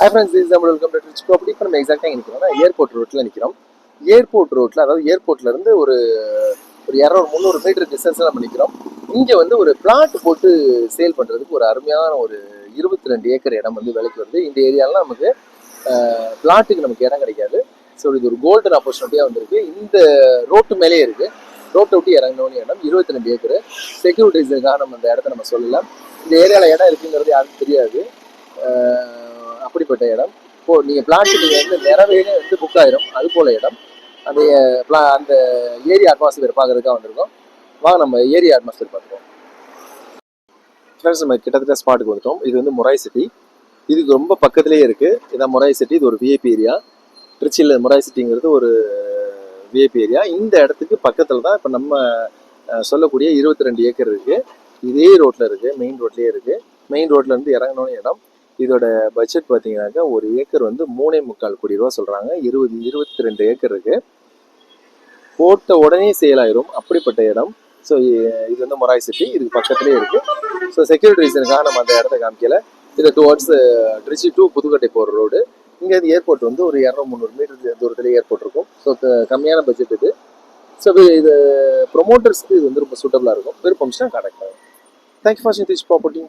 High friends is நம்ம welcome to Trichy property இப்போ நம்ம எக்ஸாக்டாக நிற்கிறோம்னா ஏர்போர்ட் ரோட்டில் நிற்கிறோம் ஏர்போர்ட் ரோட்டில் அதாவது ஏர்போர்ட்லேருந்து ஒரு ஒரு இரநூறு முந்நூறு மீட்டர் டிஸ்டன்ஸில் நம்ம நிற்கிறோம் இங்கே வந்து ஒரு பிளாட் போட்டு சேல் பண்ணுறதுக்கு ஒரு அருமையான ஒரு இருபத்தி ரெண்டு ஏக்கர் இடம் வந்து விலைக்கு வருது இந்த ஏரியாலாம் நமக்கு பிளாட்டுக்கு நமக்கு இடம் கிடைக்காது. ஸோ இது ஒரு கோல்டன் ஆப்பர்ச்சுனிட்டியாக வந்திருக்கு. இந்த ரோட்டு மேலே இருக்குது ரோட்டை விட்டு இறங்கினோன்னு இடம் இருபத்தி ரெண்டு ஏக்கர் செக்யூரிட்டிஸுக்காக நம்ம அந்த இடத்த நம்ம சொல்லலாம் இந்த ஏரியாவில் இடம் இருக்குங்கிறது யாருக்கும் தெரியாது. அப்படிப்பட்ட இடம். இப்போ நீங்கள் பிளான் நீங்கள் வந்து நிறைவே வந்து புக் ஆயிரும். அது போல இடம். அந்த பிளா அந்த ஏரி அட்மாஸ்பியர் பார்க்குறதுக்காக வந்திருக்கோம். வாங்க நம்ம ஏரி அட்மாஸ்பியர் பார்த்துருவோம் ஃப்ரெண்ட்ஸ் நம்ம கிட்டத்தட்ட ஸ்பாட்டுக்கு வந்துட்டோம். இது வந்து முராய் சிட்டி இதுக்கு ரொம்ப பக்கத்துலேயே இருக்குது இதான் முராய் சிட்டி இது ஒரு விஐபி ஏரியா திருச்சியில் முராய் சிட்டிங்கிறது ஒரு விஐபி ஏரியா இந்த இடத்துக்கு பக்கத்தில் தான் இப்போ நம்ம சொல்லக்கூடிய இருபத்தி ரெண்டு ஏக்கர் இருக்குது இதே ரோட்டில் இருக்குது மெயின் ரோட்லேயே இருக்குது மெயின் ரோட்ல இருந்து இறங்கணும்னு இடம். இதோட பட்ஜெட் பார்த்தீங்கன்னாக்கா ஒரு ஏக்கர் வந்து மூணே முக்கால் கோடி ரூபா சொல்கிறாங்க இருபது இருபத்தி ரெண்டு ஏக்கர் இருக்கு. போட்ட உடனே செயலாயிரும் அப்படிப்பட்ட இடம். ஸோ இது வந்து மொராய் சிட்டி இதுக்கு பக்கத்துலேயே இருக்கு. ஸோ செக்யூரிட்டி ரீசனுக்காக நம்ம அந்த இடத்த காமிக்கல. இது டுவர்ட்ஸ் திருச்சி டு புதுக்கோட்டை போகிற ரோடு இங்கே ஏர்போர்ட் வந்து ஒரு இரநூறு முந்நூறு மீட்டர் தூரத்தில் ஏர்போர்ட் இருக்கும். ஸோ கம்மியான பட்ஜெட் இது. ஸோ இது ப்ரொமோட்டர்ஸ்க்கு இது வந்து ரொம்ப சூட்டபுளாக இருக்கும். விருப்பம்ஸ்னா கான்டாக்ட் பண்ணுங்க thank you for Singh this property